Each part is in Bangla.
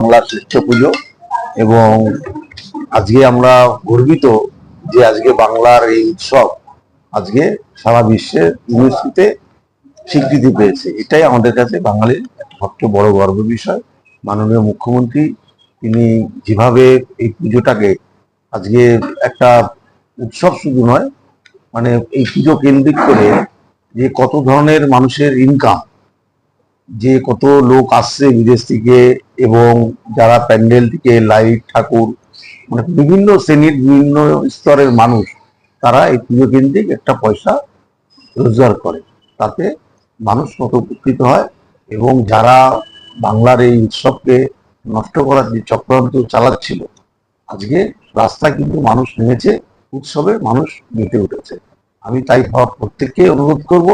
বাংলার শ্রেষ্ঠ পুজো এবং আজকে আমরা গর্বিত যে আজকে বাংলার এই উৎসব আজকে সারা বিশ্বের ইউনেস্কোতে স্বীকৃতি পেয়েছে। এটাই আমাদের কাছে বাঙালির সবচেয়ে বড় গর্বের বিষয়। মাননীয় মুখ্যমন্ত্রী, তিনি যেভাবে এই পুজোটাকে আজকে একটা উৎসব শুধু নয় মানে এই পুজো কেন্দ্রিক করে যে কত ধরনের মানুষের ইনকাম যে কত লোক আসছে বিদেশ থেকে এবং যারা প্যান্ডেল থেকে লাইট, ঠাকুর মানে বিভিন্ন শ্রেণির, বিভিন্ন স্তরের মানুষ, তারা এই পুজো কেন্দ্রিক একটা পয়সা রোজগার করে। তাতে মানুষ কত উপকৃত হয় এবং যারা বাংলার এই উৎসবকে নষ্ট করার যে চক্রান্ত চালাচ্ছিল, আজকে রাস্তা কিন্তু মানুষ নেমেছে, উৎসবে মানুষ মেতে উঠেছে। আমি তাই সব প্রত্যেককে অনুরোধ করব,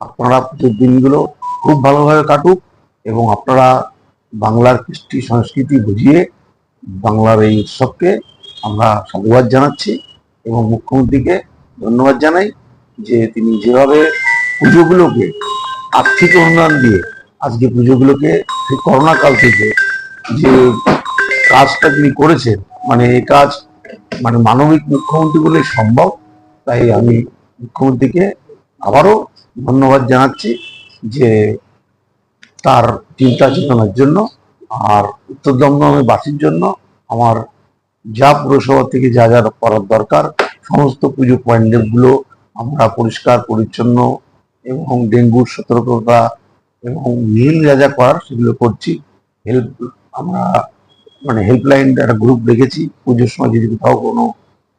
আপনারা পুজোর দিনগুলো খুব ভালোভাবে কাটুক এবং আপনারা বাংলার কৃষ্টি সংস্কৃতি বুঝিয়ে বাংলার এই উৎসবকে আমরা সাধুবাদ জানাচ্ছি এবং মুখ্যমন্ত্রীকে ধন্যবাদ জানাই যে তিনি যেভাবে পুজোগুলোকে আর্থিক উন্নয়ন দিয়ে আজকে পুজোগুলোকে সেই করোনা কাল থেকে যে কাজটা তিনি করেছেন মানে এই কাজ মানে মানবিক মুখ্যমন্ত্রী বলে সম্ভব, তাই আমি মুখ্যমন্ত্রীকে আবারও ধন্যবাদ জানাচ্ছি। যে তার চিন্তা চেতনার জন্য আর উত্তর দমদমের বাসীর জন্য আমার যা পুরসভা থেকে যা যা করার দরকার, সমস্ত পুজো পয়েন্টগুলো আমরা পরিষ্কার, পরিচ্ছন্ন এবং ডেঙ্গুর সতর্কতা এবং বিভিন্ন যা যা করার সেগুলো করছি। হেল্প আমরা মানে হেল্পলাইন একটা গ্রুপ রেখেছি পুজোর সময় যদি কোথাও কোনো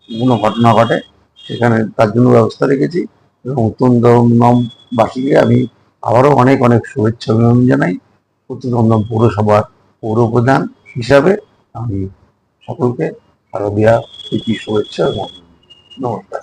কোনো ঘটনা ঘটে, সেখানে তার জন্য ব্যবস্থা রেখেছি এবং উত্তর দমদমবাসীকে আমি আবারও অনেক অনেক শুভেচ্ছা অভিনন্দন জানাই। প্রতিদ্বন্দ্ব পৌরসভার পৌর প্রধান হিসাবে আমি সকলকে শারদীয়া প্রীতি শুভেচ্ছা এবং নমস্কার।